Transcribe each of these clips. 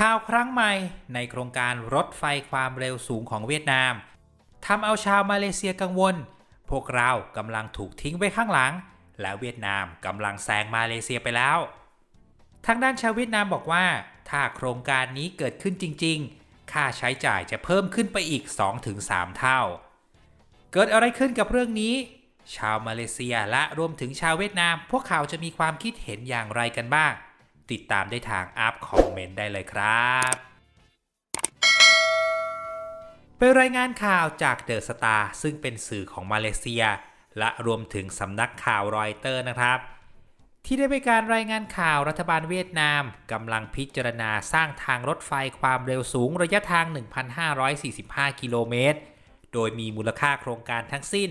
ข่าวครั้งใหม่ในโครงการรถไฟความเร็วสูงของเวียดนามทำเอาชาวมาเลเซียกังวล พวกเรากำลังถูกทิ้งไว้ข้างหลัง และเวียดนามกำลังแซงมาเลเซียไปแล้ว ทางด้านชาวเวียดนามบอกว่า ถ้าโครงการนี้เกิดขึ้นจริง ๆ ค่าใช้จ่ายจะเพิ่มขึ้นไปอีก 2-3 เท่า เกิดอะไรขึ้นกับเรื่องนี้ ชาวมาเลเซียและรวมถึงชาวเวียดนาม พวกเขาจะมีความคิดเห็นอย่างไรกันบ้าง ติดตามได้ทางอัพคอมเมนต์ได้เลยครับเป็นรายงานข่าวจากเดอะสตาร์ซึ่งเป็นสื่อของมาเลเซีย และรวมถึงสำนักข่าวรอยเตอร์นะครับ ที่ได้มีการรายงานข่าวรัฐบาลเวียดนามกำลังพิจารณาสร้างทางรถไฟความเร็วสูงระยะทาง 1,545 กิโลเมตร โดยมีมูลค่าโครงการทั้งสิ้น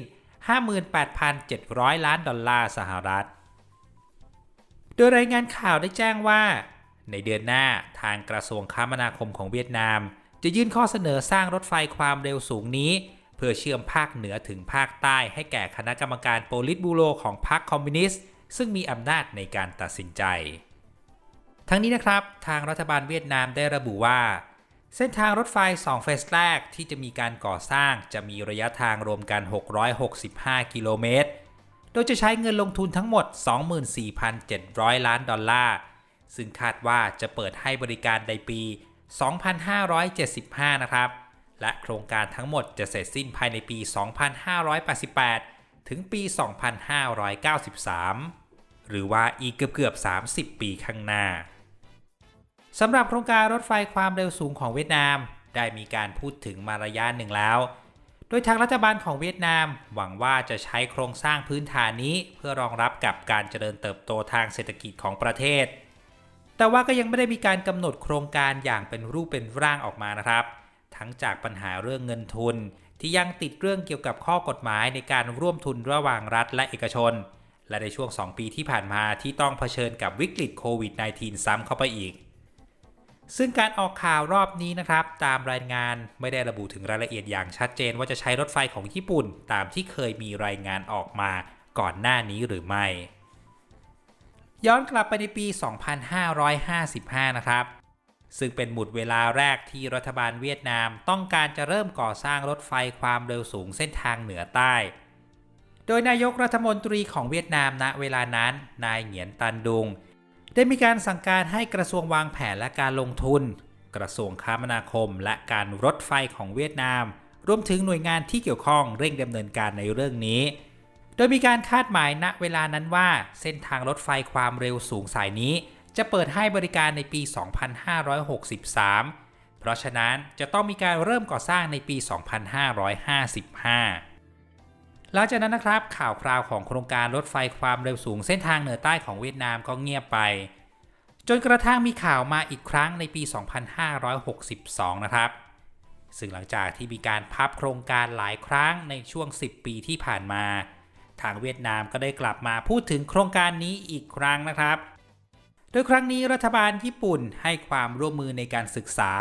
58,700 ล้านดอลลาร์สหรัฐ โดยรายงานข่าวได้แจ้งว่า ในเดือนหน้าทางกระทรวงคมนาคมของเวียดนาม จะยื่นข้อเสนอสร้างรถไฟความเร็วสูงนี้ เพื่อเชื่อมภาคเหนือถึงภาคใต้ให้แก่คณะกรรมการโปลิตบูโรของพรรคคอมมิวนิสต์ซึ่งมีอำนาจในการตัดสินใจ ทั้งนี้นะครับ ทางรัฐบาลเวียดนามได้ระบุว่า เส้นทางรถไฟ 2 เฟสแรกที่จะมีการก่อสร้างจะมีระยะทางรวมกัน 665 กิโลเมตร โดยจะใช้เงินลงทุนทั้งหมด 24,700 ล้านดอลลาร์ ซึ่งคาดว่าจะเปิดให้บริการในปี 2575 นะครับ และโครงการทั้งหมดจะเสร็จสิ้นภายในปี 2588 ถึงปี 2593 หรือว่าอีกเกือบๆ30 ปีข้างหน้าสำหรับโครงการรถไฟความเร็วสูงของเวียดนาม ได้มีการพูดถึงมาระยะหนึ่งแล้ว ดยทางรัฐบาลของเวียดนาม หวังว่าจะใช้โครงสร้างพื้นฐานนี้ เพื่อรองรับกับการเจริญเติบโตทางเศรษฐกิจของประเทศ แต่ว่าก็ยังไม่ได้มีการกำหนดโครงการอย่างเป็นรูปเป็นร่างออกมานะครับ ทั้งจากปัญหาเรื่องเงินทุน ที่ยังติดเรื่องเกี่ยวกับข้อกฎหมายในการร่วมทุนระหว่างรัฐและเอกชน และในช่วง 2 ปีที่ผ่านมาที่ต้องเผชิญกับวิกฤตโควิด -19 ซ้ำเข้าไปอีก ซึ่งการออกข่าวรอบนี้นะครับ ตามรายงานไม่ได้ระบุถึงรายละเอียดอย่างชัดเจนว่าจะใช้รถไฟของญี่ปุ่น ตามที่เคยมีรายงานออกมาก่อนหน้านี้หรือไม่ ย้อนกลับไปในปี 2555 นะครับ ซึ่งเป็นหมุดเวลาแรกที่รัฐบาลเวียดนามต้องการจะเริ่มก่อสร้างรถไฟความเร็วสูงเส้นทางเหนือใต้ โดยนายกรัฐมนตรีของเวียดนามณเวลานั้น นายเหงียนตันดุง ได้มีการสั่งการให้กระทรวงวางแผนและการลงทุน กระทรวงคมนาคม และการรถไฟของเวียดนาม รวมถึงหน่วยงานที่เกี่ยวข้องเร่งดำเนินการในเรื่องนี้ โดยมีการคาดหมายณเวลานั้นว่า เส้นทางรถไฟความเร็วสูงสายนี้ จะเปิดให้บริการในปี 2563 เพราะฉะนั้นจะต้องมีการเริ่มก่อสร้างในปี 2555 หลังจากนั้นนะครับข่าวคราวของโครงการรถไฟความเร็วสูงเส้นทางเหนือใต้ของเวียดนามก็เงียบไป จนกระทั่งมีข่าวมาอีกครั้งในปี 2562 นะครับ ซึ่งหลังจากที่มีการพับโครงการหลายครั้งในช่วง 10 ปีที่ผ่านมา ทางเวียดนามก็ได้กลับมาพูดถึงโครงการนี้อีกครั้งนะครับ โดยครั้งนี้รัฐบาลญี่ปุ่นให้ความร่วมมือในการศึกษา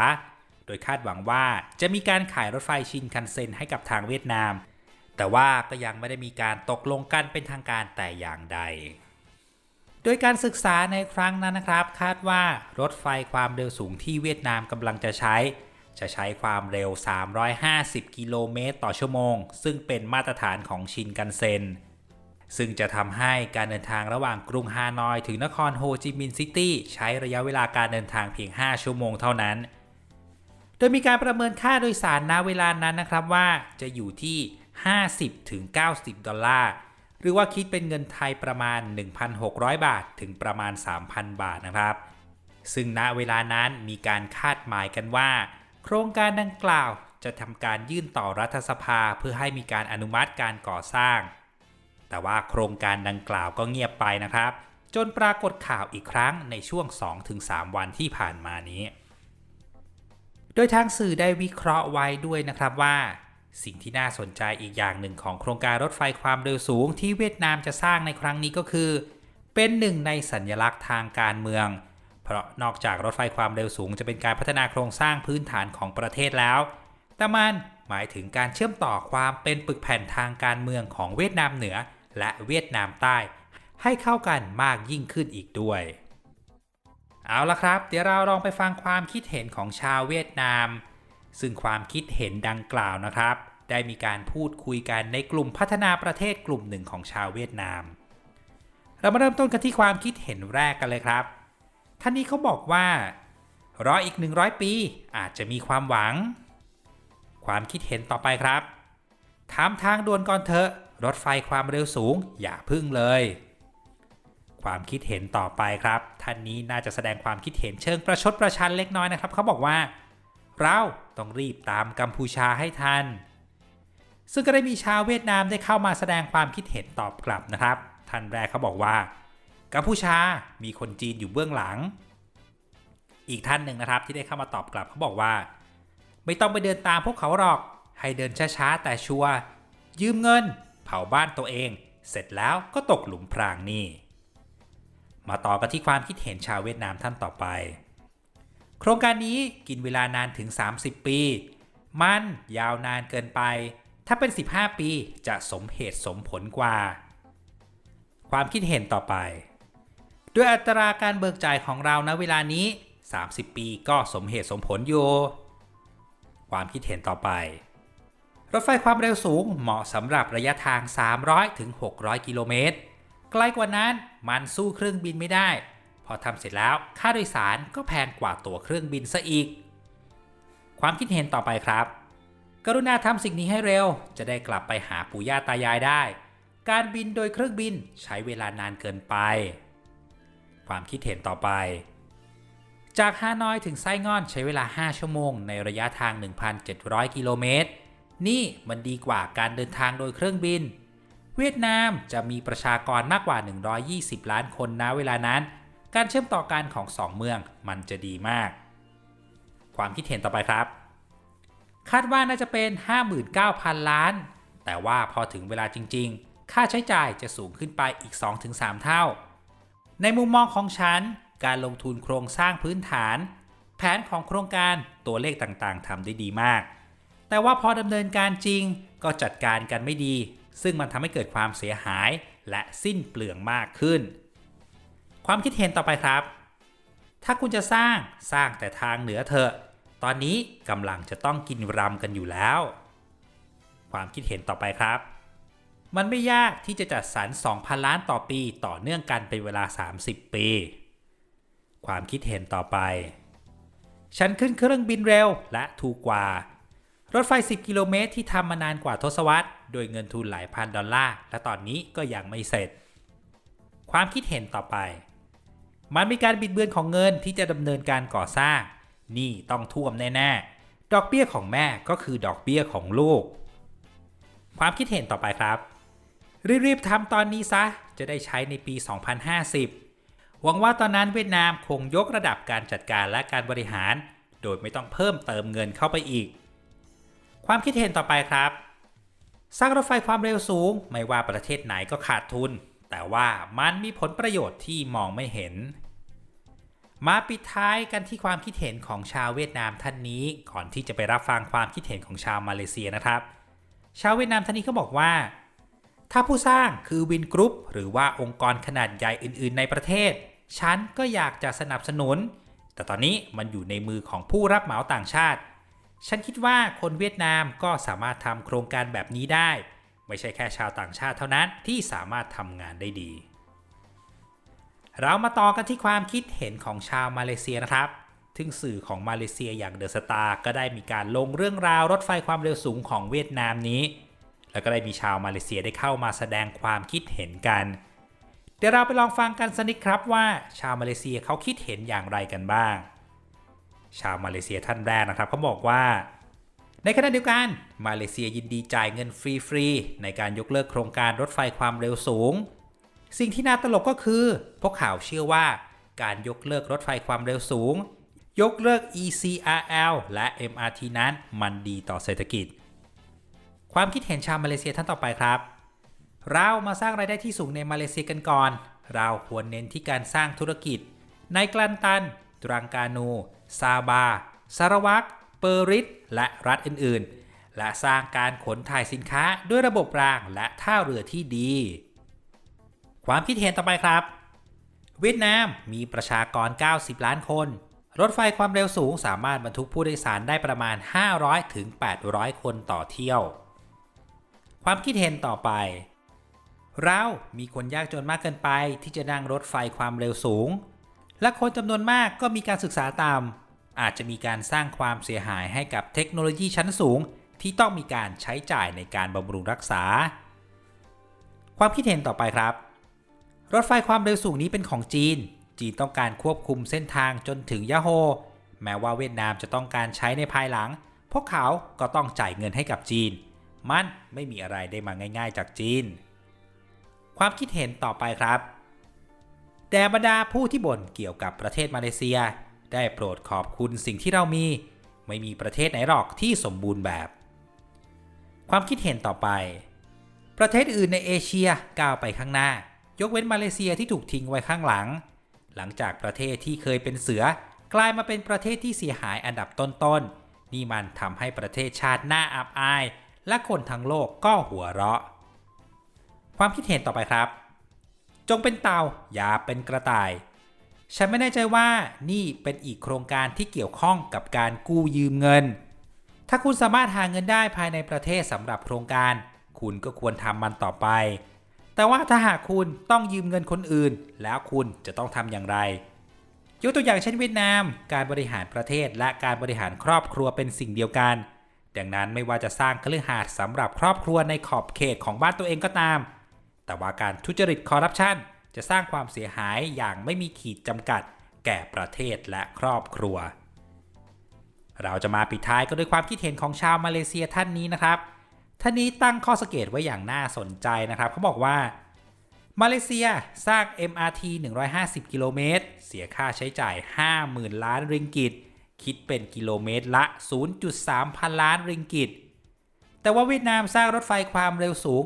โดยคาดหวังว่าจะมีการขายรถไฟชินคันเซ็นให้กับทางเวียดนาม แต่ว่าก็ยังไม่ได้มีการตกลงกันเป็นทางการแต่อย่างใด โดยการศึกษาในครั้งนั้นนะครับ คาดว่ารถไฟความเร็วสูงที่เวียดนามกำลังจะใช้ จะใช้ความเร็ว 350 กิโลเมตรต่อชั่วโมง ซึ่งเป็นมาตรฐานของชินกันเซ็นซึ่งจะทำให้การเดินทางระหว่างกรุงฮานอยถึงนครโฮจิมินห์ซิตี้ใช้ระยะเวลาการเดินทางเพียง 5 ชั่วโมงเท่านั้น โดยมีการประเมินค่าโดยสารณเวลานั้นนะครับว่าจะอยู่ที่ 50-90ดอลลาร์ หรือว่าคิดเป็นเงินไทยประมาณ 1,600 บาทถึงประมาณ 3,000 บาทนะครับ ซึ่งณเวลานั้นมีการคาดหมายกันว่า โครงการดังกล่าวจะทำการยื่นต่อรัฐสภาเพื่อให้มีการอนุมัติการก่อสร้าง แต่ว่าโครงการดังกล่าวก็เงียบไปนะครับ จนปรากฏข่าวอีกครั้งในช่วง 2-3 วันที่ผ่านมานี้ โดยทางสื่อได้วิเคราะห์ไว้ด้วยนะครับว่า สิ่งที่น่าสนใจอีกอย่างหนึ่งของโครงการรถไฟความเร็วสูงที่เวียดนามจะสร้างในครั้งนี้ก็คือ เป็นหนึ่งในสัญลักษณ์ทางการเมือง เพราะนอกจากรถไฟความเร็วสูงจะเป็นการพัฒนาโครงสร้างพื้นฐานของประเทศแล้ว แต่มันหมายถึงการเชื่อมต่อความเป็นปึกแผ่นทางการเมืองของเวียดนามเหนือ และเวียดนามใต้ ให้เข้ากันมากยิ่งขึ้นอีกด้วย เอาละครับ เดี๋ยวเราลองไปฟังความคิดเห็นของชาวเวียดนาม ซึ่งความคิดเห็นดังกล่าวนะครับ ได้มีการพูดคุยกันในกลุ่มพัฒนาประเทศกลุ่มหนึ่งของชาวเวียดนาม เรามาเริ่มต้นกันที่ความคิดเห็นแรกกันเลยครับ ท่านนี้เขาบอกว่า รออีก 100 ปีอาจจะมีความหวัง ความคิดเห็นต่อไปครับทำทางด่วนก่อนเถอะ รถไฟความเร็วสูง อย่าพึ่งเลย ความคิดเห็นต่อไปครับ ท่านนี้น่าจะแสดงความคิดเห็นเชิงประชดประชันเล็กน้อยนะครับ เขาบอกว่า เราต้องรีบตามกัมพูชาให้ทัน ซึ่งก็ได้มีชาวเวียดนามได้เข้ามาแสดงความคิดเห็นตอบกลับนะครับ ท่านแรกเขาบอกว่า กัมพูชามีคนจีนอยู่เบื้องหลัง อีกท่านหนึ่งนะครับที่ได้เข้ามาตอบกลับเขาบอกว่า ไม่ต้องไปเดินตามพวกเขาหรอก ให้เดินช้าๆแต่ชัวร์ยืมเงิน เผาบ้านตัวเอง เสร็จแล้วก็ตกหลุมพรางนี่ มาต่อกันที่ความคิดเห็นชาวเวียดนามท่านต่อไป โครงการนี้กินเวลานานถึง 30 ปี มันยาวนานเกินไป ถ้าเป็น 15 ปีจะสมเหตุสมผลกว่า ความคิดเห็นต่อไป ด้วยอัตราการเบิกจ่ายของเราณเวลานี้ 30 ปีก็สมเหตุสมผลอยู่ ความคิดเห็นต่อไป รถไฟความเร็วสูงเหมาะสำหรับระยะทาง 300ถึง600 กิโลเมตร ไกลกว่านั้นมันสู้เครื่องบินไม่ได้ อทำเสร็จแล้วค่าโดยสารก็แพงกว่าตั๋วเครื่องบินซะอีก ความคิดเห็นต่อไปครับ กรุณาทำสิ่งนี้ให้เร็ว จะได้กลับไปหาปู่ย่าตายายได้ การบินโดยเครื่องบินใช้เวลานานเกินไป ความคิดเห็นต่อไป จากฮานอยถึงไส้งอนใช้เวลา 5 ชั่วโมง ในระยะทาง 1,700 กิโลเมตร นี่มันดีกว่าการเดินทางโดยเครื่องบิน เวียดนามจะมีประชากรมากกว่า 120 ล้านคนนะเวลานั้น การเชื่อมต่อกันของสองเมืองมันจะดีมาก ความคิดเห็นต่อไปครับ คาดว่าน่าจะเป็น 59,000 ล้าน แต่ว่าพอถึงเวลาจริง ๆ ค่าใช้จ่ายจะสูงขึ้นไปอีก 2-3 เท่า ในมุมมองของฉัน การลงทุนโครงสร้างพื้นฐาน แผนของโครงการตัวเลขต่างๆทำได้ดีมาก แต่ว่าพอดำเนินการจริงก็จัดการกันไม่ดี ซึ่งมันทำให้เกิดความเสียหายและสิ้นเปลืองมากขึ้น ความคิดเห็นต่อไปครับ ถ้าคุณจะสร้างสร้างแต่ทางเหนือเถอะ ตอนนี้กำลังจะต้องกินรำกันอยู่แล้ว ความคิดเห็นต่อไปครับ มันไม่ยากที่จะจัดสรร 2,000 ล้านต่อปีต่อเนื่องกันเป็นเวลา 30 ปี ความคิดเห็นต่อไป ฉันขึ้นเครื่องบินเร็วและถูกกว่า รถไฟ 10 กิโลเมตรที่ทำมานานกว่าทศวรรษ โดยเงินทุนหลายพันดอลลาร์ และตอนนี้ก็ยังไม่เสร็จความคิดเห็นต่อไป มันมีการบิดเบือนของเงินที่จะดำเนินการก่อสร้าง นี่ต้องท่วมแน่ๆ ดอกเบี้ยของแม่ก็คือดอกเบี้ยของลูก ความคิดเห็นต่อไปครับ รีบๆทำตอนนี้ซะ จะได้ใช้ในปี 2050 หวังว่าตอนนั้นเวียดนามคงยกระดับการจัดการและการบริหาร โดยไม่ต้องเพิ่มเติมเงินเข้าไปอีก ความคิดเห็นต่อไปครับ สร้างรถไฟความเร็วสูง ไม่ว่าประเทศไหนก็ขาดทุนแต่ว่ามันมีผลประโยชน์ที่มองไม่เห็น มาปิดท้ายกันที่ความคิดเห็นของชาวเวียดนามท่านนี้ ก่อนที่จะไปรับฟังความคิดเห็นของชาวมาเลเซียนะครับ ชาวเวียดนามท่านนี้เขาบอกว่า ถ้าผู้สร้างคือวินกรุ๊ปหรือว่าองค์กรขนาดใหญ่อื่น ๆ ในประเทศ ฉันก็อยากจะสนับสนุน แต่ตอนนี้มันอยู่ในมือของผู้รับเหมาต่างชาติ ฉันคิดว่าคนเวียดนามก็สามารถทำโครงการแบบนี้ได้ ไม่ใช่แค่ชาวต่างชาติเท่านั้นที่สามารถทำงานได้ดี เรามาต่อกันที่ความคิดเห็นของชาวมาเลเซียนะครับทึ่งสื่อของมาเลเซียอย่างเดอะสตาร์ก็ได้มีการลงเรื่องราวรถไฟความเร็วสูงของเวียดนามนี้ แล้วก็ได้มีชาวมาเลเซียได้เข้ามาแสดงความคิดเห็นกัน เดี๋ยวเราไปลองฟังกันสักนิดครับว่าชาวมาเลเซียเขาคิดเห็นอย่างไรกันบ้าง ชาวมาเลเซียท่านแรกนะครับเขาบอกว่า ในขณะเดียวกันมาเลเซียยินดีจ่ายเงินฟรีๆในการยกเลิกโครงการรถไฟความเร็วสูง สิ่งที่น่าตลกก็คือ พวกข่าวเชื่อว่าการยกเลิกรถไฟความเร็วสูง ยกเลิก ECRL และ MRT นั้นมันดีต่อเศรษฐกิจ ความคิดเห็นชาวมาเลเซียท่านต่อไปครับ เรามาสร้างรายได้ที่สูงในมาเลเซียกันก่อน เราควรเน้นที่การสร้างธุรกิจ ในกลันตัน ตรังกานู ซาบา สารวักเปอริสและรัฐอื่นๆ และสร้างการขนถ่ายสินค้าด้วยระบบรางและท่าเรือที่ดี ความคิดเห็นต่อไปครับ เวียดนามมีประชากร 90 ล้านคน รถไฟความเร็วสูงสามารถบรรทุกผู้โดยสารได้ประมาณ 500 ถึง 800 คนต่อเที่ยว ความคิดเห็นต่อไป เรามีคนยากจนมากเกินไปที่จะนั่งรถไฟความเร็วสูง และคนจำนวนมากก็มีการศึกษาตามอาจจะมีการสร้างความเสียหายให้กับเทคโนโลยีชั้นสูง ที่ต้องมีการใช้จ่ายในการบำรุงรักษา ความคิดเห็นต่อไปครับ รถไฟความเร็วสูงนี้เป็นของจีน จีนต้องการควบคุมเส้นทางจนถึงยะโฮ แม้ว่าเวียดนามจะต้องการใช้ในภายหลัง พวกเขาก็ต้องจ่ายเงินให้กับจีน มันไม่มีอะไรได้มาง่าย ๆ จากจีน ความคิดเห็นต่อไปครับ แต่บรรดาผู้ที่บ่นเกี่ยวกับประเทศมาเลเซีย ได้โปรดขอบคุณสิ่งที่เรามี ไม่มีประเทศไหนหรอกที่สมบูรณ์แบบ ความคิดเห็นต่อไป ประเทศอื่นในเอเชียก้าวไปข้างหน้า ยกเว้นมาเลเซียที่ถูกทิ้งไว้ข้างหลัง หลังจากประเทศที่เคยเป็นเสือกลายมาเป็นประเทศที่เสียหายอันดับต้นๆ นี่มันทำให้ประเทศชาติหน่าอับอาย และคนทั้งโลกก็หัวเราะ ความคิดเห็นต่อไปครับ จงเป็นเตาอย่าเป็นกระต่าย ฉันไม่แน่ใจว่านี่เป็นอีกโครงการที่เกี่ยวข้องกับการกู้ยืมเงิน ถ้าคุณสามารถหาเงินได้ภายในประเทศสำหรับโครงการ คุณก็ควรทำมันต่อไป แต่ว่าถ้าหากคุณต้องยืมเงินคนอื่น แล้วคุณจะต้องทำอย่างไร ยกตัวอย่างเช่นเวียดนาม การบริหารประเทศและการบริหารครอบครัวเป็นสิ่งเดียวกัน ดังนั้นไม่ว่าจะสร้างคฤหาสน์สำหรับครอบครัวในขอบเขตของบ้านตัวเองก็ตาม แต่ว่าการทุจริตคอร์รัปชันจะสร้างความเสียหายอย่างไม่มีขีดจำกัด แก่ประเทศและครอบครัว เราจะมาปิดท้ายก็ด้วยความคิดเห็นของชาวมาเลเซียท่านนี้นะครับ ท่านนี้ตั้งข้อสังเกตไว้อย่างน่าสนใจนะครับ เขาบอกว่า มาเลเซียสร้าง MRT 150 กิโลเมตร เสียค่าใช้จ่าย 50,000 ล้านริงกิต คิดเป็นกิโลเมตรละ 0.3 พันล้านริงกิต แต่ว่าเวียดนามสร้างรถไฟความเร็วสูง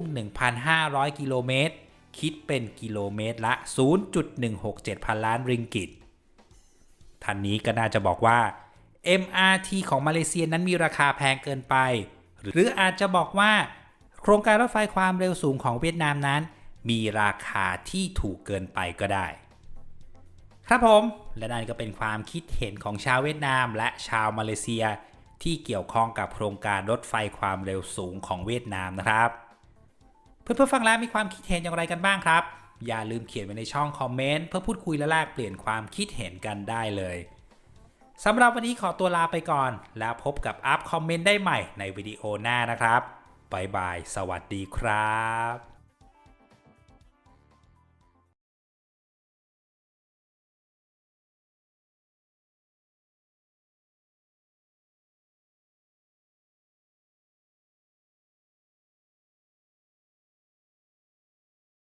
1,500 กิโลเมตร คิดเป็นกิโลเมตรละ 0.167 พันล้านริงกิต ท่านนี้ก็น่าจะบอกว่า MRT ของมาเลเซียนั้นมีราคาแพงเกินไป หรืออาจจะบอกว่า โครงการรถไฟความเร็วสูงของเวียดนามนั้น มีราคาที่ถูกเกินไปก็ได้ ครับผม และนั่นก็เป็นความคิดเห็นของชาวเวียดนามและชาวมาเลเซีย ที่เกี่ยวข้องกับโครงการรถไฟความเร็วสูงของเวียดนามนะครับเพื่อนๆฟังแล้วมีความคิดเห็นอย่างไรกันบ้างครับ อย่าลืมเขียนไว้ในช่องคอมเมนต์เพื่อพูดคุยและแลกเปลี่ยนความคิดเห็นกันได้เลย สำหรับวันนี้ขอตัวลาไปก่อน แล้วพบกับอัพคอมเมนต์ได้ใหม่ในวิดีโอหน้านะครับบายบาย สวัสดีครับ